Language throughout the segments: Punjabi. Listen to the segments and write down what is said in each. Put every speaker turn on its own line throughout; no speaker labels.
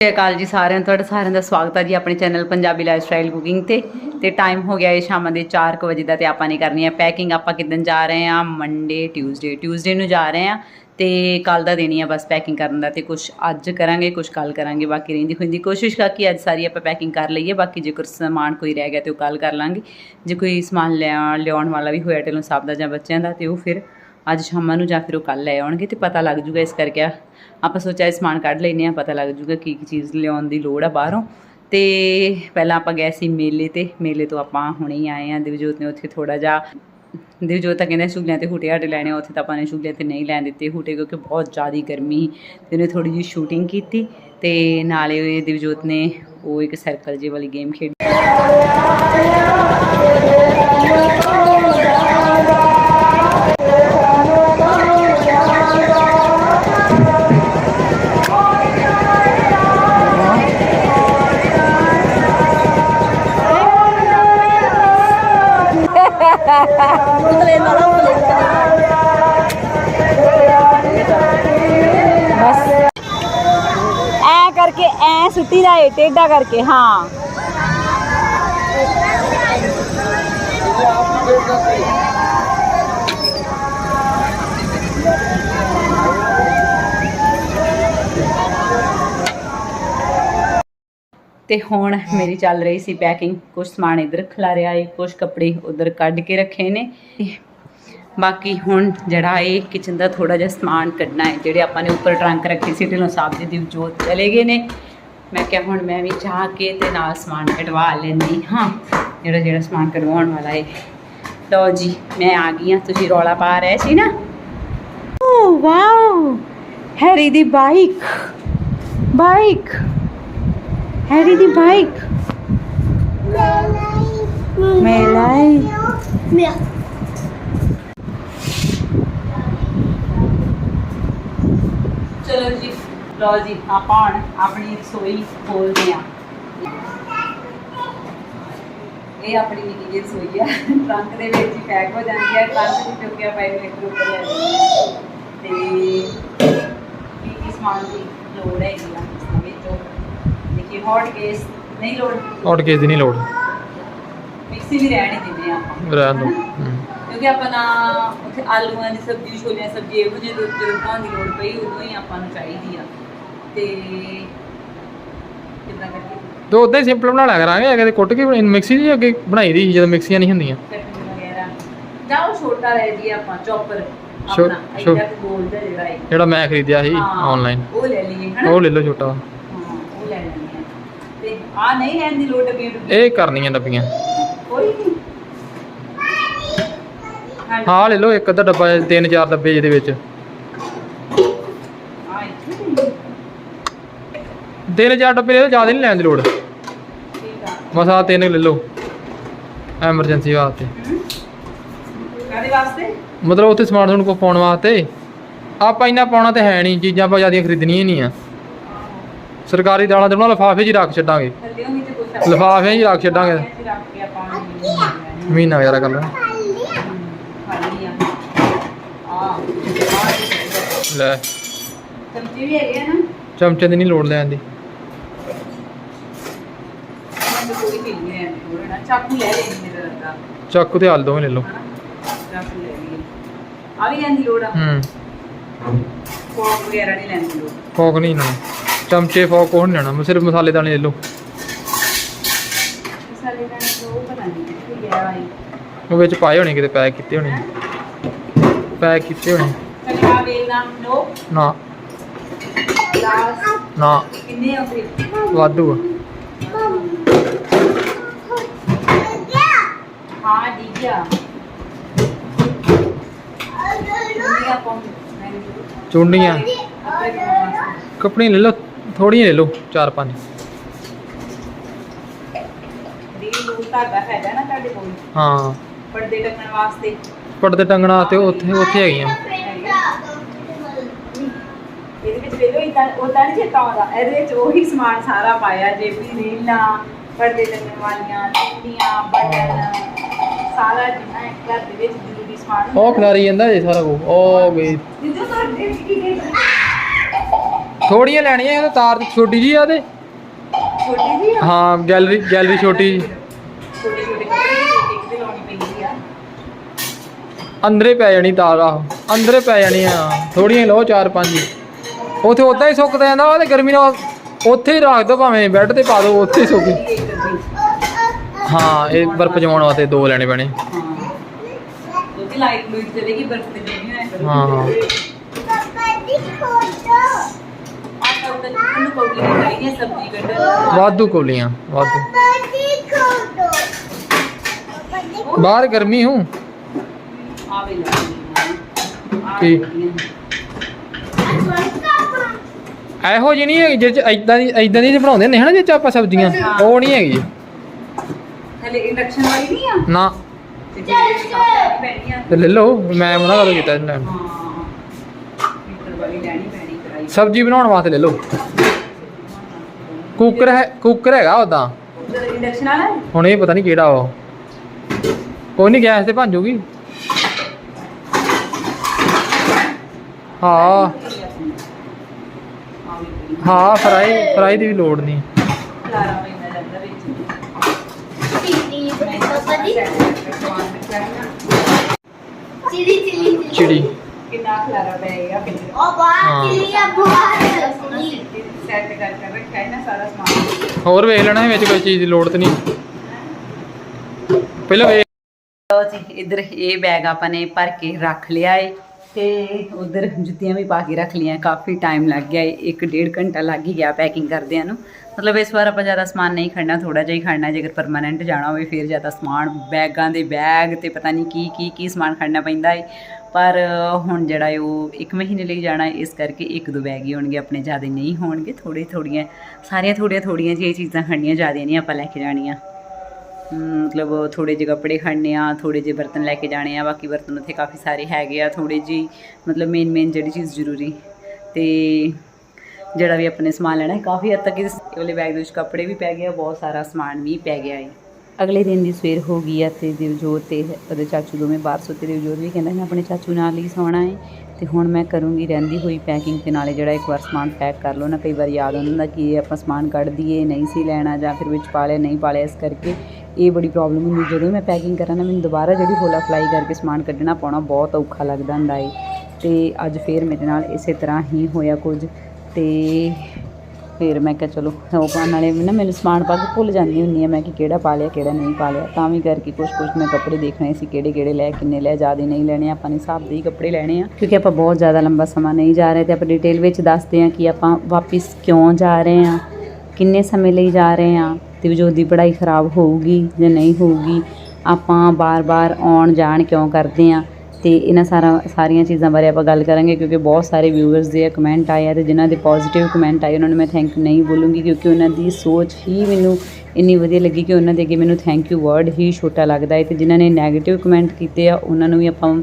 ਸਤਿ ਸ਼੍ਰੀ ਅਕਾਲ ਜੀ ਸਾਰਿਆਂ ਨੂੰ, ਤੁਹਾਡਾ ਸਾਰਿਆਂ ਦਾ ਸਵਾਗਤ ਹੈ ਜੀ ਆਪਣੇ channel Punjabi lifestyle cooking ਤੇ। ਤੇ ਟਾਈਮ ਹੋ ਗਿਆ ਹੈ ਸ਼ਾਮ ਦੇ 4 ਵਜੇ ਦਾ ਤੇ ਆਪਾਂ ਨੇ ਕਰਨੀ ਹੈ ਪੈਕਿੰਗ ਆਪਾਂ ਕਿਦਨ ਜਾ ਰਹੇ ਹਾਂ ਮੰਡੇ ਟਿਊਜ਼ਡੇ ਟਿਊਜ਼ਡੇ ਨੂੰ ਜਾ ਰਹੇ ਹਾਂ ਤੇ ਕੱਲ ਦਾ ਦੇਣੀ ਆ ਬਸ ਪੈਕਿੰਗ ਕਰਨ ਦਾ ਤੇ ਕੁਝ ਅੱਜ ਕਰਾਂਗੇ ਕੁਝ ਕੱਲ ਕਰਾਂਗੇ, ਬਾਕੀ ਰਹਿੰਦੀ ਹੋਈਂਦੀ ਕੋਸ਼ਿਸ਼ ਕਰ ਕਿ ਅੱਜ ਸਾਰੀ ਆਪਾਂ ਪੈਕਿੰਗ ਕਰ ਲਈਏ, ਬਾਕੀ ਜੇ ਕੋਈ ਸਮਾਨ ਕੋਈ ਰਹਿ ਗਿਆ ਤੇ ਉਹ ਕੱਲ ਕਰ ਲਾਂਗੇ। ਜੇ ਕੋਈ ਸਮਾਨ ਲਿਆ, ਲਿਆਉਣ ਵਾਲਾ ਵੀ ਹੋਇਆ ਟੇਲੋਂ ਸਾਹਿਬ ਦਾ ਜਾਂ ਬੱਚਿਆਂ ਦਾ ਤੇ ਉਹ ਫਿਰ ਅੱਜ ਸ਼ਾਮਾਂ ਨੂੰ ਜਾਂ ਫਿਰ ਉਹ ਕੱਲ ਲੈ ਆਉਣਗੇ ਤੇ ਪਤਾ ਲੱਗ ਜੂਗਾ ਇਸ ਕਰਕੇ ਆਪਾਂ ਸੋਚਿਆ ਸਮਾਨ ਕੱਢ ਲੈਨੇ ਆ ਪਤਾ ਲੱਗ ਜੂਗਾ ਕੀ ਕੀ ਚੀਜ਼ ਲਿਆਉਣ ਦੀ ਲੋੜ ਆ ਬਾਹਰੋਂ। ਤੇ ਪਹਿਲਾਂ ਆਪਾਂ ਗਏ ਸੀ ਮੇਲੇ ਤੇ ਮੇਲੇ ਤੋਂ ਆਪਾਂ ਹੁਣੇ ਹੀ ਆਏ ਆ ਦਿਵਜੋਤ ਨੇ ਉੱਥੇ ਥੋੜਾ ਜਿਹਾ ਦਿਵਜੋਤ ਤਾਂ ਕਹਿੰਦਾ ਸ਼ੁਗਲਿਆਂ ਤੇ ਹੂਟੇ ਹਟੇ ਲੈਣੇ ਆ, ਉੱਥੇ ਤਾਂ ਆਪਾਂ ਨੇ ਸ਼ੁਗਲਿਆਂ ਤੇ ਨਹੀਂ ਲੈਣ ਦਿੱਤੇ ਹੂਟੇ ਕਿਉਂਕਿ ਬਹੁਤ ਜ਼ਿਆਦਾ ਗਰਮੀ ਸੀ। ਤੇ ਉਹਨੇ ਥੋੜੀ ਜਿਹੀ ਸ਼ੂਟਿੰਗ ਕੀਤੀ ਤੇ ਨਾਲੇ ਦਿਵਜੋਤ ਨੇ ਉਹ ਇੱਕ ਸਰਕਲ ਜੇ ਵਾਲੀ ਗੇਮ ਖੇਡੀ। ਬਸ ਐ ਕਰਕੇ ਐ ਸੁੱਟੀ ਦਾ ਏ ਟੇਡਾ ਕਰਕੇ ਹਾਂ। ਤੇ ਹੁਣ ਮੇਰੀ ਚੱਲ ਰਹੀ ਸੀ ਪੈਕਿੰਗ ਕੁਝ ਸਮਾਨ ਇੱਧਰ ਖਿਲਾਰਿਆ ਏ ਕੁਝ ਕੱਪੜੇ ਉਧਰ ਕੱਢ ਕੇ ਰੱਖੇ ਨੇ। ਬਾਕੀ ਹੁਣ ਜਿਹੜਾ ਇਹ ਕਿਚਨ ਦਾ ਥੋੜਾ ਜਿਹਾ ਸਮਾਨ ਕੱਢਣਾ ਹੈ ਜਿਹੜੇ ਆਪਾਂ ਨੇ ਉੱਪਰ ਟਰੰਕ ਰੱਖੇ ਸੀ ਢਿੱਲੋਂ ਸਾਹਿਬ ਜੀ ਦੀ ਜੋਤ ਚਲੇ ਗਏ ਨੇ। ਮੈਂ ਕਿਹਾ ਹੁਣ ਮੈਂ ਵੀ ਜਾ ਕੇ ਤੇ ਨਾਲ ਸਮਾਨ ਕਢਵਾ ਲੈਂਦੀ ਹਾਂ। ਜਿਹੜਾ ਜਿਹੜਾ ਸਮਾਨ ਕਢਵਾਉਣ ਵਾਲਾ ਹੈ ਲਓ ਜੀ ਮੈਂ ਆ ਗਈ ਹਾਂ ਤੁਸੀਂ ਰੌਲਾ ਪਾ ਰਹੇ ਸੀ ਨਾ? ਓ ਵਾਓ ਹੈਰੀ ਦੀ ਬਾਈਕ ਬਾਈਕ। ਹੈਰੀ ਦੀ ਬਾਈਕ ਮੇਲਾਈ ਚਲੋ ਜੀ ਲਓ ਜੀ ਆਪਾਂ ਹੁਣ ਆਪਣੀ ਰਸੋਈ ਖੋਲਦੇ ਆ ਇਹ ਆਪਣੀ ਨਿੱਕੀ ਜਿਹੀ ਰਸੋਈ ਆ। ਟਰੰਕ ਦੇ ਵਿੱਚ ਹੀ ਪੈਕ ਹੋ ਜਾਂਦੀ ਹੈ ਟਰੰਕ ਵਿੱਚ ਚੁੱਕਿਆ ਪੈ ਕੇ ਇੱਕ ਉੱਪਰ ਲੈ ਜਾਂਦੀ ਹੈ ਤੇ ਕੀ ਕੀ ਸਮਾਨ ਦੀ ਲੋੜ ਹੈਗੀ ਆ ਦੇਖੀ ਹੌਟ ਕੇਸ ਨਹੀਂ ਲੋੜ।
ਆਊਟ ਕੇਸ ਦੀ ਨਹੀਂ ਲੋੜ।
ਮਿਕਸੀ ਵੀ ਰਹਿਣ ਹੀ ਦਿੰਦੇ ਆ ਆਪਾਂ।
ਰਹਿਣ ਦੋ?
ਕਿਉਂਕਿ ਆਪਾਂ ਨਾ ਉੱਥੇ ਆਲੂਆਂ ਦੀ ਸਬਜ਼ੀ ਛੋਲਿਆਂ ਦੀ ਸਬਜ਼ੀ ਇਹੋ ਜਿਹੇ ਦੁੱਧ ਜਦੋਂ ਬਣਾਉਣ ਦੀ ਲੋੜ ਪਈ ਉਦੋਂ ਹੀ ਆਪਾਂ ਨੂੰ ਚਾਹੀਦੀ ਆ। ਤੇ ਕਿੱਦਾਂ ਕਰਕੇ
ਤੇ ਉਦਾਂ ਹੀ ਸਿੰਪਲ ਬਣਾ ਲਿਆ ਕਰਾਂਗੇ। ਅਗੇ ਕੁੱਟ ਕੇ ਮਿਕਸੀ ਦੀ ਅੱਗੇ ਬਣਾਈ ਦੀ ਜਦੋਂ ਮਿਕਸੀਆਂ ਨਹੀਂ ਹੁੰਦੀਆਂ।
ਚਟਨੀ ਵਗੈਰਾ। ਜਾਂ ਉਹ ਛੋਟਾ ਰਹਿ ਜੀ ਆਪਾਂ ਚੌਪਰ
ਛੋ-
ਆਪਣਾ।
ਛੋ-
ਇਹਦਾ ਗੋਲ ਦਾ ਜਿਹੜਾ ਹੈ
ਜਿਹੜਾ ਮੈਂ ਖਰੀਦਿਆ ਸੀ ਆਨਲਾਈਨ
ਉਹ ਲੈ ਲਈਏ ਹਨਾ?
ਉਹ ਲੈ ਲਓ ਛੋਟਾ।
ਤੇ ਆ ਨਹੀਂ ਲੈਣ ਦੀ ਲੋੜ ਡੱਬੀਆਂ ਡੁੱਬੀਆਂ
ਇਹ ਕਰਨੀਆਂ ਡੱਬੀਆਂ।
ਕੋਈ ਨਹੀਂ ਹਾਂਜੀ।
ਹਾਂ ਲੈ ਲਓ ਇੱਕ ਅੱਧਾ ਡੱਬਾ ਤਿੰਨ ਚਾਰ ਡੱਬੇ ਜਿਹਦੇ ਵਿੱਚ।
ਆ ਇੱਥੇ ਵੀ
ਤਿੰਨ ਚਾਰ ਡੱਬੇ ਲੈ ਲਓ ਜ਼ਿਆਦਾ ਨਹੀਂ ਲੈਣ ਦੀ ਲੋੜ।
ਠੀਕ ਆ।
ਤਿੰਨ ਲੈ ਲਓ ਐਮਰਜੈਂਸੀ ਵਾਸਤੇ।
ਕਾਦੇ ਵਾਸਤੇ?
ਮਤਲਬ ਉੱਥੇ ਸਮਾਨ ਸਮੂਨ ਕੋ ਪਾਉਣ ਵਾਸਤੇ। ਆਪਾਂ ਇੰਨਾ ਪਾਉਣਾ ਤੇ ਹੈ ਨਹੀਂ ਚੀਜ਼ਾਂ ਆਪਾਂ ਜ਼ਿਆਦੀਆਂ ਖਰੀਦਣੀਆਂ ਹੀ ਨਹੀਂ ਆ। ਸਰਕਾਰੀ ਦਾਲਾਂ ਦੇ ਉਹਨਾਂ ਲਿਫਾਫੇ 'ਚ ਹੀ ਰੱਖ ਛੱਡਾਂਗੇ।
ਤੇ
ਲਿਫਾਫੇ 'ਚ ਹੀ ਰੱਖ ਛੱਡਾਂਗੇ।
ਨੂੰ
ਮਹੀਨਾ ਵਗੈਰਾ ਕਰ ਲੈਣਾ। ਲੈ।
ਸਬਜ਼ੀ ਵੀ ਹੈਗੀ ਆ ਨਾ
ਚਮਚੇ ਦੀ ਨਹੀਂ ਲੋੜ ਲੈਣ ਦੀ।
ਤਾਂ ਨਾ ਚਾਕੂ ਲੈ ਲੈਣੀ ਮੇਰਾ ਲੱਗਾ
ਚਾਕੂ ਤੇ ਹਲ ਦੋਵੇਂ ਲੈ ਲਓ।
ਚਾਕੂ ਲੈ ਆ ਵੀ ਲੈਣ ਦੀ ਲੋੜ ਆ?
ਹੂੰ।
ਫੋਕ ਵਗੈਰਾ ਨਹੀਂ ਲੈਣ ਦੀ ਲੋੜ।
ਫੋਕ ਨਹੀਂ ਲੈਣਾ। ਚਮਚੇ ਫੋਕ ਨਹੀਂ ਲੈਣਾ ਮੈਂ ਸਿਰਫ ਮਸਾਲੇ ਦਾਣੇ ਲੈ ਲਓ
ਮਸਾਲੇ ਦਾ ਉਹ ਪਤਾ ਨਹੀਂ ਕਿੱਥੇ ਗਿਆ ਆਈ
ਉਹ ਵਿੱਚ ਪਾਏ ਹੋਣੇ ਕਿਤੇ ਪੈਕ ਕੀਤੇ ਹੋਣੇ। ਪੈਕ ਕੀਤੇ ਹੋਣੇ।
ਵੇਲਣਾ ਨੋ
ਨਾ।
ਗਲਾਸ
ਨਾ।
ਕਿੰਨੇ ਆ ਫਿਰ?
ਵਾਧੂ ਆ।
ਹਾਂ ਨਹੀਂ
ਚੁੰਡੀਆਂ ਕੱਪੜੀਆਂ ਲੈ ਲਓ। ਥੋੜੀਆਂ ਲੈ ਲਓ ਚਾਰ ਪੰਜ।
ਰੀਲ ਨੂੰ ਧਾਗਾ ਹੈਗਾ ਨਾ ਤੁਹਾਡੇ ਕੋਲ?
ਹਾਂ।
ਪਰਦੇ ਟੰਗਣ ਵਾਸਤੇ?
ਪਰਦੇ ਟੰਗਣਾ ਤੇ ਉੱਥੇ ਉੱਥੇ ਹੈਗੀਆਂ।
ਇਹਦੇ ਵਿੱਚ ਵੇਲੋ ਇਦਾਂ ਉਦਾਂ ਨਹੀਂ ਚੇਤਾ ਆਉਂਦਾ। ਇਹਦੇ ਵਿੱਚ ਉਹੀ ਸਮਾਨ ਸਾਰਾ ਪਾਇਆ ਜੇਬੀ ਰੀਲਾਂ ਪਰਦੇ ਟੰਗਣ ਵਾਲੀਆਂ ਟੁੱਟੀਆਂ ਬਟਨ ਸਾਰਾ ਜਿੰਨਾ ਹੈ ਘਰ ਦੇ ਵਿੱਚ ਜ਼ਰੂਰੀ ਸਮਾਨ
ਉਹ ਖਿਲਾਰੀ ਜਾਂਦਾ ਜੇ ਸਾਰਾ ਕੁਝ ਉਹ ਗਈ
ਜਿੱਦੋਂ ਤੁਹਾਡੇ ਕੀ ਕੀ
ਥੋੜੀਆਂ ਲੈਣੀਆਂ ਇਹ ਤਾਂ ਤਾਰ ਛੋਟੀ ਜੀ ਆ ਤੇ
ਛੋਟੀ ਜੀ
ਹਾਂ ਗੈਲਰੀ ਗੈਲਰੀ ਛੋਟੀ ਜਿਹੀ।
ਛੋਟੇ ਛੋਟੇ ਕੱਪੜੇ ਦੀ ਇੱਕ ਤੇ ਲਾਉਣੀ ਪੈਂਦੀ ਆ।
ਅੰਦਰੇ ਪੈ ਜਾਣੀ ਤਾਰ ਆਹੋ ਅੰਦਰੇ ਪੈ ਜਾਣੀ ਆ। ਥੋੜੀਆਂ ਲਓ ਚਾਰ ਪੰਜ ਹੀ। ਉੱਥੇ ਉਦਾਂ ਹੀ ਸੁੱਕ ਜਾਂਦਾ ਤੇ ਗਰਮੀ ਨਾਲ ਉੱਥੇ ਹੀ ਰੱਖ ਦੋ ਭਾਵੇਂ ਬੈੱਡ ਤੇ ਪਾ ਦਿਓ ਉੱਥੇ ਹੀ ਸੁੱਕ ਹਾਂ ਇਹ ਬਰਫ਼ ਜਮਾਉਣ ਵਾਸਤੇ ਦੋ ਲੈਣੇ ਪੈਣੇ।
ਹਾਂ। ਲਾਈਟ ਲੂਈਟ ਚਲੇਗੀ ਬਰਫ਼ ਤੇ ਹੋਇਆ ਕਰੂਗੀ
ਹਾਂ ਹਾਂ
ਸਬਜ਼ੀ
ਵਾਧੂ ਕੋਲੀਆਂ ਵਾਧੂ। ਬਾਹਰ ਗਰਮੀ ਹੂੰ।
ਆ ਵੀ ਲਾ
ਕੀ? ਇਹੋ ਜਿਹੀ ਨਹੀਂ ਹੈਗੀ ਜਿਹ ਇਦਾਂ ਦੀ ਇਦਾਂ ਦੀ ਜਿਹੀ ਬਣਾਉਂਦੇ ਨੇ ਹਨਾ ਜਿਹ ਚ ਆਪਾਂ ਸਬਜ਼ੀਆਂ ਉਹ ਨਹੀਂ ਹੈਗੀ।
ਹਲੇ ਇੰਡਕਸ਼ਨ ਵਾਲੀ ਨਹੀਂ ਆ?
ਨਾ।
ਤੇ
ਲੈ ਲਓ ਮੈਂ ਮਨਾ ਕਦੋਂ ਕੀਤਾ ਇਹਨੂੰ। ਲੈਣ ਨੂੰ।
ਹਾਂ। ਮੀਟਰ ਵਾਲੀ ਲੈਣੀ ਪੈਣੀ।
ਸਬਜ਼ੀ ਬਣਾਉਣ ਵਾਸਤੇ ਲੈ ਲਓ। ਕੁੱਕਰ ਹੈ ਕੁੱਕਰ ਹੈਗਾ ਉਦਾਂ
ਇੰਡਕਸ਼ਨ ਵਾਲਾ?
ਹੁਣ ਇਹ ਪਤਾ ਨਹੀਂ ਕਿਹੜਾ ਉਹ ਕੋਈ ਨਹੀਂ ਗੈਸ ਤੇ ਜੂਗੀ। ਹਾਂ। ਹਾਂ ਫਰਾਈ ਫਰਾਈ ਦੀ ਵੀ ਲੋੜ ਨਹੀਂ
ਚਿਲੀ।
ਚਿੜੀ।
ਕਿੰਨਾ ਖਲਾਰਾ ਪਏਗਾ ਕਿੰਨੇ
ਉਹ ਬਾਹਰ ਚਿਲੀ ਆ ਬਾਹਰ? ਚਿਲੀ
ਸੈੱਟ ਕਰ ਕਰ ਰੱਖਿਆ ਹੈ ਨਾ ਸਾਰਾ ਸਮਾਨ।
ਹੋਰ ਵੇਖ ਲੈਣਾ ਵਿੱਚ ਕੋਈ ਚੀਜ਼ ਦੀ ਲੋੜ ਤੇ ਨਹੀਂ। ਪਹਿਲਾਂ ਵੇਖ।
ਲਓ ਜੀ ਇਧਰ ਇਹ ਬੈਗ ਆਪਾਂ ਨੇ ਭਰ ਕੇ ਰੱਖ ਲਿਆ ਏ ਤੇ ਉਧਰ ਜੁੱਤੀਆਂ ਵੀ ਪਾ ਕੇ ਰੱਖ ਲਈਆਂ ਕਾਫੀ ਟਾਈਮ ਲੱਗ ਗਿਆ ਏ ਇੱਕ ਡੇਢ ਘੰਟਾ ਲੱਗ ਹੀ ਗਿਆ ਪੈਕਿੰਗ ਕਰਦਿਆਂ ਨੂੰ। ਮਤਲਬ ਇਸ ਵਾਰ ਆਪਾਂ ਜ਼ਿਆਦਾ ਸਮਾਨ ਨਹੀਂ ਖੜਨਾ ਥੋੜਾ ਜਿਹਾ ਹੀ ਖੜਨਾ ਜੇਕਰ ਪਰਮਾਨੈਂਟ ਜਾਣਾ ਹੋਵੇ ਫਿਰ ਜ਼ਿਆਦਾ ਸਮਾਨ ਬੈਗਾਂ ਦੇ ਬੈਗ ਤੇ ਪਤਾ ਨਹੀਂ ਕੀ ਕੀ ਕੀ ਸਮਾਨ ਖੜਨਾ ਪੈਂਦਾ ਏ। ਪਰ ਹੁਣ ਜਿਹੜਾ ਏ ਉਹ ਇੱਕ ਮਹੀਨੇ ਲਈ ਜਾਣਾ, ਇਸ ਕਰਕੇ ਇੱਕ ਦੋ ਬੈਗ ਹੀ ਹੋਣਗੇ, ਆਪਣੇ ਜ਼ਿਆਦਾ ਨਹੀਂ ਹੋਣਗੇ ਥੋੜੇ ਥੋੜੀਆਂ ਸਾਰੀਆਂ ਥੋੜੀਆਂ ਥੋੜੀਆਂ ਜਿਹੀਆਂ ਚੀਜ਼ਾਂ ਖੜਨੀਆਂ ਜ਼ਿਆਦਾ ਨਹੀਂ ਆਪਾਂ ਲੈ ਕੇ ਜਾਣੀਆਂ। ਮਤਲਬ ਥੋੜੇ ਜਿਹੇ ਕੱਪੜੇ ਖੜਨੇ ਆ ਥੋੜੇ ਜਿਹੇ ਬਰਤਨ ਲੈ ਕੇ ਜਾਣੇ ਆ, ਬਾਕੀ ਬਰਤਨ ਉੱਥੇ ਕਾਫੀ ਸਾਰੇ ਹੈਗੇ ਆ ਥੋੜੇ ਜਿਹੀ, ਮਤਲਬ ਮੇਨ ਮੇਨ ਜਿਹੜੀ ਚੀਜ਼ ਜ਼ਰੂਰੀ। ਤੇ ਜਿਹੜਾ ਵੀ ਆਪਣੇ ਸਮਾਨ ਲੈਣਾ ਹੈ ਕਾਫੀ ਹੱਦ ਤੱਕ ਇਸ ਵਾਲੇ ਬੈਗ ਦੇ ਵਿੱਚ ਕੱਪੜੇ ਵੀ ਪੈ ਗਏ ਆ, ਬਹੁਤ ਸਾਰਾ ਸਮਾਨ ਵੀ ਪੈ ਗਿਆ ਹੈ ਅਗਲੇ ਦਿਨ ਦੀ ਸਵੇਰ ਹੋ ਗਈ ਆ ਤੇ ਦਿਵਜੋਤ ਤੇ ਉਹਦੇ ਚਾਚੂ ਦੋਵੇਂ ਬਾਹਰ ਸੁੱਤੇ ਦਿਵਜੋਤ ਵੀ ਕਹਿੰਦਾ ਮੈਂ ਆਪਣੇ ਚਾਚੂ ਨਾਲ ਹੀ ਸੌਣਾ ਹੈ ਤੇ ਹੁਣ ਮੈਂ ਕਰੂੰਗੀ ਰਹਿੰਦੀ ਹੋਈ ਪੈਕਿੰਗ ਤੇ ਨਾਲੇ ਜਿਹੜਾ ਇੱਕ ਵਾਰ ਸਮਾਨ ਪੈਕ ਕਰ ਲਓ ਨਾ ਕਈ ਵਾਰ ਯਾਦ ਆਉਂਦਾ ਹੁੰਦਾ ਕਿ ਇਹ ਆਪਾਂ ਸਮਾਨ ਕੱਢ ਦਈਏ, ਨਹੀਂ ਸੀ ਲੈਣਾ ਜਾਂ ਫਿਰ ਵਿੱਚ ਪਾ ਲਿਆ, ਨਹੀਂ ਪਾ ਲਿਆ, ਇਸ ਕਰਕੇ ਇਹ ਬੜੀ ਪ੍ਰੋਬਲਮ ਹੁੰਦੀ। ਜਦੋਂ ਮੈਂ ਪੈਕਿੰਗ ਕਰਾਂ ਨਾ, ਮੈਨੂੰ ਦੁਬਾਰਾ ਜਿਹੜੀ ਹੋਲਾ ਫਲਾਈ ਕਰਕੇ ਸਮਾਨ ਕੱਢਣਾ ਪਾਉਣਾ ਬਹੁਤ ਔਖਾ ਲੱਗਦਾ ਹੁੰਦਾ ਏ ਤੇ ਅੱਜ ਫੇਰ ਮੇਰੇ ਨਾਲ ਇਸੇ ਤਰ੍ਹਾਂ ਹੀ ਹੋਇਆ ਕੁਝ ਤੇ ਫਿਰ ਮੈਂ ਕਿਹਾ ਚਲੋ, ਉਹ ਪਾਉਣ ਨਾਲੇ ਨਾ ਮੈਨੂੰ ਸਮਾਨ ਪਾ ਕੇ ਭੁੱਲ ਜਾਂਦੀ ਹੁੰਦੀ ਆ, ਮੈਂ ਕਿ ਕਿਹੜਾ ਪਾ ਲਿਆ, ਕਿਹੜਾ ਨਹੀਂ ਪਾ ਲਿਆ। ਤਾਂ ਵੀ ਕਰਕੇ ਕੁਝ ਕੁਝ ਮੈਂ ਕੱਪੜੇ ਦੇਖਣੇ ਸੀ ਕਿਹੜੇ ਕਿਹੜੇ ਲੈ, ਕਿੰਨੇ ਲੈ, ਜ਼ਿਆਦਾ ਨਹੀਂ ਲੈਣੇ, ਆਪਾਂ ਨੇ ਹਿਸਾਬ ਦੇ ਹੀ ਕੱਪੜੇ ਲੈਣੇ ਆ। ਕਿਉਂਕਿ ਆਪਾਂ ਬਹੁਤ ਜ਼ਿਆਦਾ ਲੰਬਾ ਸਮਾਂ ਨਹੀਂ ਜਾ ਰਹੇ ਤੇ ਆਪਾਂ ਡਿਟੇਲ ਵਿੱਚ ਦੱਸਦੇ ਆ ਕਿ ਆਪਾਂ ਵਾਪਿਸ ਕਿਉਂ ਜਾ ਰਹੇ ਆ, ਕਿੰਨੇ ਸਮੇਂ ਲਈ ਜਾ ਰਹੇ ਆ, ਤੇ ਜੋ ਦੀ ਪੜ੍ਹਾਈ ਖਰਾਬ ਹੋਊਗੀ ਜਾਂ ਨਹੀਂ ਹੋਊਗੀ, ਆਪਾਂ ਬਾਰ-ਬਾਰ ਆਉਣ ਜਾਣ ਕਿਉਂ ਕਰਦੇ ਆ। ਤੇ ਇਹਨਾਂ ਸਾਰਾ ਸਾਰੀਆਂ ਚੀਜ਼ਾਂ ਬਾਰੇ ਆਪਾਂ ਗੱਲ ਕਰਾਂਗੇ, ਕਿਉਂਕਿ ਬਹੁਤ ਸਾਰੇ ਵਿਊਅਰਸ ਦੇ ਕਮੈਂਟ ਆਏ ਆ ਤੇ ਜਿਨ੍ਹਾਂ ਦੇ ਪੋਜ਼ਿਟਿਵ ਕਮੈਂਟ ਆਏ, ਉਹਨਾਂ ਨੂੰ ਮੈਂ ਥੈਂਕ ਯੂ ਨਹੀਂ ਬੋਲੂੰਗੀ, ਕਿਉਂਕਿ ਉਹਨਾਂ ਦੀ ਸੋਚ ਹੀ ਮੈਨੂੰ ਇੰਨੀ ਵਧੀਆ ਲੱਗੀ ਕਿ ਉਹਨਾਂ ਦੇ ਅੱਗੇ ਮੈਨੂੰ ਥੈਂਕ ਯੂ ਵਰਡ ਹੀ ਛੋਟਾ ਲੱਗਦਾ ਹੈ ਤੇ ਜਿਨ੍ਹਾਂ ਨੇ 네ਗੇਟਿਵ ਕਮੈਂਟ ਕੀਤੇ ਆ, ਉਹਨਾਂ ਨੂੰ ਵੀ ਆਪਾਂ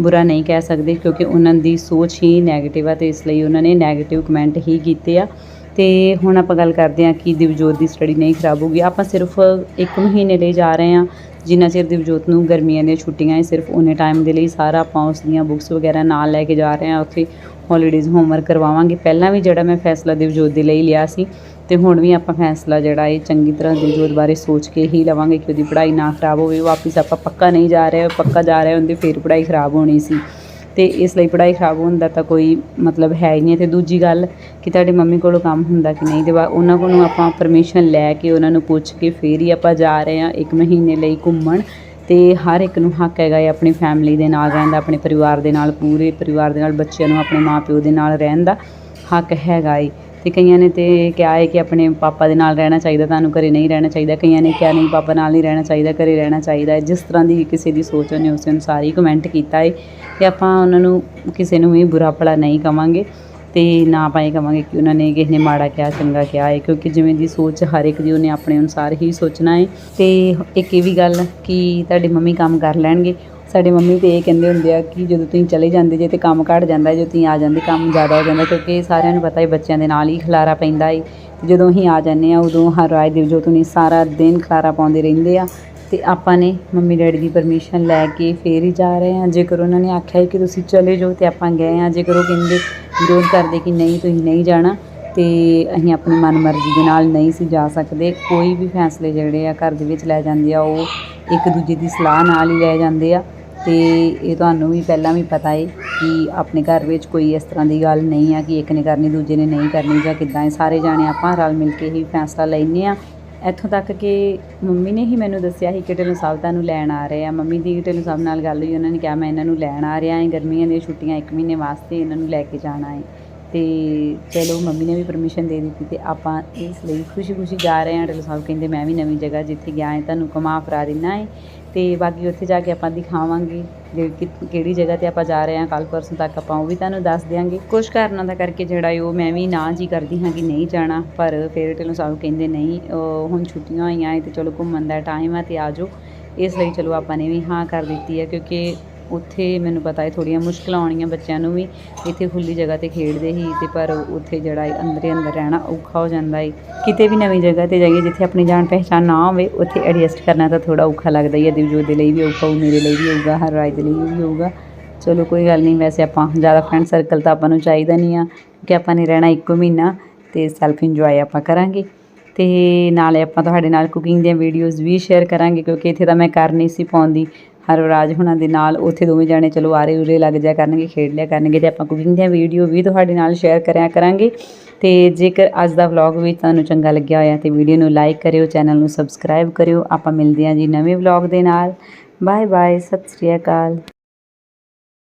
ਬੁਰਾ ਨਹੀਂ ਕਹਿ ਸਕਦੇ, ਕਿਉਂਕਿ ਉਹਨਾਂ ਦੀ ਸੋਚ ਹੀ 네ਗੇਟਿਵ ਆ ਤੇ ਇਸ ਲਈ ਉਹਨਾਂ ਨੇ 네ਗੇਟਿਵ ਕਮੈਂਟ ਹੀ ਕੀਤੇ ਆ। ਤੇ ਹੁਣ ਆਪਾਂ ਗੱਲ ਕਰਦੇ ਆ ਕਿ ਦਿਵਜੋਤ ਦੀ ਸਟੱਡੀ ਨਹੀਂ ਖਰਾਬ ਹੋਊਗੀ ਆਪਾਂ ਸਿਰਫ ਇੱਕ ਮਹੀਨੇ ਲਈ ਜਾ ਰਹੇ ਆ ਜਿੰਨਾ ਚਿਰ ਦਿਵਜੋਤ ਨੂੰ ਗਰਮੀਆਂ ਦੀਆਂ ਛੁੱਟੀਆਂ ਹੈ, ਸਿਰਫ ਉਹਨੇ ਟਾਈਮ ਦੇ ਲਈ ਸਾਰਾ ਆਪਾਂ ਉਸ ਦੀਆਂ ਬੁੱਕਸ ਵਗੈਰਾ ਨਾਲ ਲੈ ਕੇ ਜਾ ਰਹੇ ਹਾਂ, ਉੱਥੇ ਹੌਲੀਡੇਜ਼ ਹੋਮਵਰਕ ਕਰਵਾਵਾਂਗੇ। ਪਹਿਲਾਂ ਵੀ ਜਿਹੜਾ ਮੈਂ ਫੈਸਲਾ ਦਿਵਜੋਤ ਦੇ ਲਈ ਲਿਆ ਸੀ ਤੇ ਹੁਣ ਵੀ ਆਪਾਂ ਫੈਸਲਾ ਜਿਹੜਾ ਇਹ ਚੰਗੀ ਤਰ੍ਹਾਂ ਦਿਵਜੋਤ ਬਾਰੇ ਸੋਚ ਕੇ ਹੀ ਲਵਾਂਗੇ ਕਿ ਉਹਦੀ ਪੜ੍ਹਾਈ ਨਾ ਖਰਾਬ ਹੋਵੇ ਵਾਪਿਸ ਆਪਾਂ ਪੱਕਾ ਨਹੀਂ ਜਾ ਰਹੇ, ਪੱਕਾ ਜਾ ਰਹੇ ਹੁੰਦੇ ਫਿਰ ਪੜ੍ਹਾਈ ਖਰਾਬ ਹੋਣੀ ਸੀ। ਤੇ ਇਸ ਲਈ ਪੜ੍ਹਾਈ ਖਰਾਬ ਹੋਣ ਦਾ ਤਾਂ ਕੋਈ ਮਤਲਬ ਹੈ ਹੀ ਨਹੀਂ ਤੇ ਦੂਜੀ ਗੱਲ ਕਿ ਤੁਹਾਡੀ ਮੰਮੀ ਕੋਲੋਂ ਕੰਮ ਹੁੰਦਾ ਕਿ ਨਹੀਂ, ਤੇ ਉਹਨਾਂ ਕੋਲੋਂ ਆਪਾਂ ਪਰਮਿਸ਼ਨ ਲੈ ਕੇ ਉਹਨਾਂ ਨੂੰ ਪੁੱਛ ਕੇ ਫੇਰ ਹੀ ਆਪਾਂ ਜਾ ਰਹੇ ਹਾਂ ਇੱਕ ਮਹੀਨੇ ਲਈ ਘੁੰਮਣ। ਤੇ ਹਰ ਇੱਕ ਨੂੰ ਹੱਕ ਹੈਗਾ ਹੈ ਆਪਣੀ ਫੈਮਿਲੀ ਦੇ ਨਾਲ ਰਹਿਣ ਦਾ, ਆਪਣੇ ਪਰਿਵਾਰ ਦੇ ਨਾਲ, ਪੂਰੇ ਪਰਿਵਾਰ ਦੇ ਨਾਲ, ਬੱਚਿਆਂ ਨੂੰ ਆਪਣੇ ਮਾਪਿਓ ਦੇ ਨਾਲ ਰਹਿਣ ਦਾ ਹੱਕ ਹੈਗਾ ਏ। ਤੇ ਕਈਆਂ ਨੇ ਤੇ ਕਿਹਾ ਹੈ ਕਿ ਆਪਣੇ ਪਾਪਾ ਦੇ ਨਾਲ ਰਹਿਣਾ ਚਾਹੀਦਾ, ਤੁਹਾਨੂੰ ਘਰੇ ਨਹੀਂ ਰਹਿਣਾ ਚਾਹੀਦਾ। ਕਈਆਂ ਨੇ ਕਿਹਾ, ਨਹੀਂ ਪਾਪਾ ਨਾਲ ਨਹੀਂ ਰਹਿਣਾ ਚਾਹੀਦਾ, ਘਰੇ ਰਹਿਣਾ ਚਾਹੀਦਾ ਹੈ। ਜਿਸ ਤਰ੍ਹਾਂ ਦੀ ਕਿਸੇ ਦੀ ਸੋਚ ਉਹਨੇ ਉਸ ਅਨੁਸਾਰ ਹੀ ਕਮੈਂਟ ਕੀਤਾ ਹੈ ਤੇ ਆਪਾਂ ਉਹਨਾਂ ਨੂੰ ਕਿਸੇ ਨੂੰ ਵੀ ਬੁਰਾ ਭਲਾ ਨਹੀਂ ਕਵਾਂਗੇ ਤੇ ਨਾ ਪਾਏ ਕਵਾਂਗੇ ਕਿ ਉਹਨਾਂ ਨੇ ਕਿਸੇ ਨੇ ਮਾੜਾ ਕਿਹਾ, ਚੰਗਾ ਕਿਹਾ ਹੈ। ਕਿਉਂਕਿ ਜਿਵੇਂ ਦੀ ਸੋਚ ਹਰ ਇੱਕ ਦੀ, ਉਹਨੇ ਆਪਣੇ ਅਨੁਸਾਰ ਹੀ ਸੋਚਣਾ ਹੈ। ਤੇ ਇੱਕ ਇਹ ਵੀ ਗੱਲ ਕਿ ਤੁਹਾਡੀ ਮੰਮੀ ਕੰਮ ਕਰ ਲੈਣਗੇ ਸਾਡੇ ਮੰਮੀ ਤੇ ਇਹ ਕਹਿੰਦੇ ਹੁੰਦੇ ਆ ਕਿ ਜਦੋਂ ਤੁਸੀਂ ਚਲੇ ਜਾਂਦੇ, ਜੇ ਤੇ ਕੰਮ ਘਟ ਜਾਂਦਾ, ਜੇ ਤੁਸੀਂ ਆ ਜਾਂਦੇ, ਕੰਮ ਜ਼ਿਆਦਾ ਹੋ ਜਾਂਦਾ, ਕਿਉਂਕਿ ਸਾਰਿਆਂ ਨੂੰ ਪਤਾ ਹੈ ਬੱਚਿਆਂ ਦੇ ਨਾਲ ਹੀ ਖਲਾਰਾ ਪੈਂਦਾ ਹੈ ਜਦੋਂ ਅਸੀਂ ਆ ਜਾਂਦੇ ਆ ਉਦੋਂ ਹਰ ਰਾਜ ਦੇ ਜੋ ਤੁਸੀਂ ਸਾਰਾ ਦਿਨ ਖਲਾਰਾ ਪਾਉਂਦੇ ਰਹਿੰਦੇ ਆ। ਤੇ ਆਪਾਂ ਨੇ ਮੰਮੀ ਡੈਡੀ ਦੀ ਪਰਮਿਸ਼ਨ ਲੈ ਕੇ ਫੇਰ ਹੀ ਜਾ ਰਹੇ ਹਾਂ। ਜੇਕਰ ਉਹਨਾਂ ਨੇ ਆਖਿਆ ਕਿ ਤੁਸੀਂ ਚਲੇ ਜਾਓ ਤੇ ਆਪਾਂ ਗਏ ਹਾਂ, ਜੇਕਰ ਉਹ ਕਹਿੰਦੇ ਵਿਰੋਧ ਕਰਦੇ ਕਿ ਨਹੀਂ, ਤੁਸੀਂ ਨਹੀਂ ਜਾਣਾ, ਤੇ ਅਸੀਂ ਆਪਣੀ ਮਨਮਰਜ਼ੀ ਦੇ ਨਾਲ ਨਹੀਂ ਸੀ ਜਾ ਸਕਦੇ। ਕੋਈ ਵੀ ਫੈਸਲੇ ਜਿਹੜੇ ਆ ਘਰ ਦੇ ਵਿੱਚ ਲੈ ਜਾਂਦੇ ਆ, ਉਹ ਇੱਕ ਦੂਜੇ ਦੀ ਸਲਾਹ ਨਾਲ ਹੀ ਲੈ ਜਾਂਦੇ ਆ। ਅਤੇ ਇਹ ਤੁਹਾਨੂੰ ਵੀ ਪਹਿਲਾਂ ਵੀ ਪਤਾ ਹੈ ਕਿ ਆਪਣੇ ਘਰ ਵਿੱਚ ਕੋਈ ਇਸ ਤਰ੍ਹਾਂ ਦੀ ਗੱਲ ਨਹੀਂ ਆ ਕਿ ਇੱਕ ਨੇ ਕਰਨੀ, ਦੂਜੇ ਨੇ ਨਹੀਂ ਕਰਨੀ ਜਾਂ ਕਿੱਦਾਂ ਹੈ ਸਾਰੇ ਜਾਣੇ ਆਪਾਂ ਰਲ ਮਿਲ ਕੇ ਹੀ ਫੈਸਲਾ ਲੈਂਦੇ ਆ ਇੱਥੋਂ ਤੱਕ ਕਿ ਮੰਮੀ ਨੇ ਹੀ ਮੈਨੂੰ ਦੱਸਿਆ ਸੀ ਕਿ ਢਿੱਲੋਂ ਸਾਹਿਬ ਤੁਹਾਨੂੰ ਲੈਣ ਆ ਰਹੇ ਆ। ਮੰਮੀ ਦੀ ਢਿੱਲੋਂ ਸਾਹਿਬ ਨਾਲ ਗੱਲ ਹੋਈ, ਉਹਨਾਂ ਨੇ ਕਿਹਾ, ਮੈਂ ਇਹਨਾਂ ਨੂੰ ਲੈਣ ਆ ਰਿਹਾ ਹਾਂ ਗਰਮੀਆਂ ਦੀਆਂ ਛੁੱਟੀਆਂ ਇੱਕ ਮਹੀਨੇ ਵਾਸਤੇ ਇਹਨਾਂ ਨੂੰ ਲੈ ਕੇ ਜਾਣਾ ਹੈ ਤੇ ਚਲੋ, ਮੰਮੀ ਨੇ ਵੀ ਪਰਮਿਸ਼ਨ ਦੇ ਦਿੱਤੀ ਤੇ ਆਪਾਂ ਇਸ ਲਈ ਖੁਸ਼ੀ-ਖੁਸ਼ੀ ਜਾ ਰਹੇ ਹਾਂ। ਢਿੱਲੋਂ ਸਾਹਿਬ ਕਹਿੰਦੇ, ਮੈਂ ਵੀ ਨਵੀਂ ਜਗ੍ਹਾ ਜਿੱਥੇ ਗਿਆ ਹੈ ਤੁਹਾਨੂੰ ਘੁਮਾ ਫਰਾ ਦਿੰਨਾ ਹੈ ਅਤੇ ਬਾਕੀ ਉੱਥੇ ਜਾ ਕੇ ਆਪਾਂ ਦਿਖਾਵਾਂਗੇ ਜੇ ਕਿ- ਕਿਹੜੀ ਜਗ੍ਹਾ ਤੇ ਆਪਾਂ ਜਾ ਰਹੇ ਹਾਂ, ਕੱਲ੍ਹ ਪਰਸੋਂ ਤੱਕ ਆਪਾਂ ਉਹ ਵੀ ਤੁਹਾਨੂੰ ਦੱਸ ਦਿਆਂਗੇ। ਕੁਝ ਕਾਰਨਾਂ ਦਾ ਕਰਕੇ ਜਿਹੜਾ ਉਹ ਮੈਂ ਵੀ ਨਾ ਜੀ ਕਰਦੀ ਹਾਂ ਕਿ ਨਹੀਂ ਜਾਣਾ, ਪਰ ਫਿਰ ਢਿੱਲੋਂ ਸਾਹਿਬ ਕਹਿੰਦੇ ਨਹੀਂ ਹੁਣ ਛੁੱਟੀਆਂ ਹੋਈਆਂ ਹੈ ਤੇ ਚਲੋ ਘੁੰਮਣ ਦਾ ਟਾਈਮ ਆ ਤੇ ਆ ਜਾਓ। ਇਸ ਲਈ ਚਲੋ ਆਪਾਂ ਨੇ ਵੀ ਹਾਂ ਕਰ ਦਿੱਤੀ ਹੈ, ਕਿਉਂਕਿ ਉੱਥੇ ਮੈਨੂੰ ਪਤਾ ਹੈ ਥੋੜੀਆਂ ਮੁਸ਼ਕਲਾਂ ਆਉਣੀਆਂ ਬੱਚਿਆਂ ਨੂੰ ਵੀ। ਇੱਥੇ ਖੁੱਲੀ ਜਗ੍ਹਾ ਤੇ ਖੇਡਦੇ ਸੀ ਤੇ ਪਰ ਉੱਥੇ ਜਿਹੜਾ ਹੈ ਅੰਦਰੇ ਅੰਦਰ ਰਹਿਣਾ ਔਖਾ ਹੋ ਜਾਂਦਾ ਹੈ ਕਿਤੇ ਵੀ ਨਵੀਂ ਜਗ੍ਹਾ ਤੇ ਜਾਈਏ, ਜਿੱਥੇ ਆਪਣੀ ਜਾਣ ਪਹਿਚਾਣ ਨਾ ਹੋਵੇ, ਉੱਥੇ ਐਡਜਸਟ ਕਰਨਾ ਤਾਂ ਥੋੜਾ ਔਖਾ ਲੱਗਦਾ ਹੀ ਹੈ ਦਿਵਜੋਤ ਦੇ ਲਈ ਵੀ ਔਖਾ ਹੋਊ ਮੇਰੇ ਲਈ ਵੀ ਹੋਊਗਾ ਹਰ ਰਾਜ ਦੇ ਲਈ ਵੀ ਹੋਊਗਾ ਚਲੋ ਕੋਈ ਗੱਲ ਨਹੀਂ, ਵੈਸੇ ਆਪਾਂ ਜ਼ਿਆਦਾ ਫਰੈਂਡ ਸਰਕਲ ਤਾਂ ਆਪਾਂ ਨੂੰ ਚਾਹੀਦਾ ਨਹੀਂ ਆ ਕਿ ਆਪਾਂ ਨੇ ਰਹਿਣਾ ਇੱਕੋ ਮਹੀਨਾ ਤੇ ਸੈਲਫ ਇੰਜੋਏ ਆਪਾਂ ਕਰਾਂਗੇ। ਤੇ ਨਾਲੇ ਆਪਾਂ ਤੁਹਾਡੇ ਨਾਲ ਕੁਕਿੰਗ ਦੀਆਂ ਵੀਡੀਓਜ਼ ਵੀ ਸ਼ੇਅਰ ਕਰਾਂਗੇ, ਕਿਉਂਕਿ ਇੱਥੇ ਤਾਂ ਮੈਂ ਕਰ ਨਹੀਂ ਸੀ ਪਾਉਂਦੀ। ਹਰ ਰਾਜ ਹੁਣਾਂ ਦੇ ਨਾਲ ਉੱਥੇ ਦੋਵੇਂ ਜਾਣੇ ਚਲੋ ਆਰੇ ਉਰੇ ਲੱਗ ਜਾ ਕਰਨਗੇ, ਖੇਡ ਲਿਆ ਕਰਨਗੇ ਤੇ ਆਪਾਂ ਕੁਕਿੰਗ ਦੀਆਂ ਵੀਡੀਓ ਵੀ ਤੁਹਾਡੇ ਨਾਲ ਸ਼ੇਅਰ ਕਰਿਆ ਕਰਾਂਗੇ। ਤੇ ਜੇਕਰ ਅੱਜ ਦਾ ਵਲੌਗ ਵੀ ਤੁਹਾਨੂੰ ਚੰਗਾ ਲੱਗਿਆ ਹੋਇਆ ਤੇ ਵੀਡੀਓ ਨੂੰ ਲਾਈਕ ਕਰਿਓ ਚੈਨਲ ਨੂੰ ਸਬਸਕ੍ਰਾਈਬ ਕਰਿਓ। ਆਪਾਂ ਮਿਲਦੇ ਹਾਂ ਜੀ ਨਵੇਂ ਵਲੌਗ ਦੇ ਨਾਲ। ਬਾਏ ਬਾਏ ਸਤਿ ਸ੍ਰੀ ਅਕਾਲ।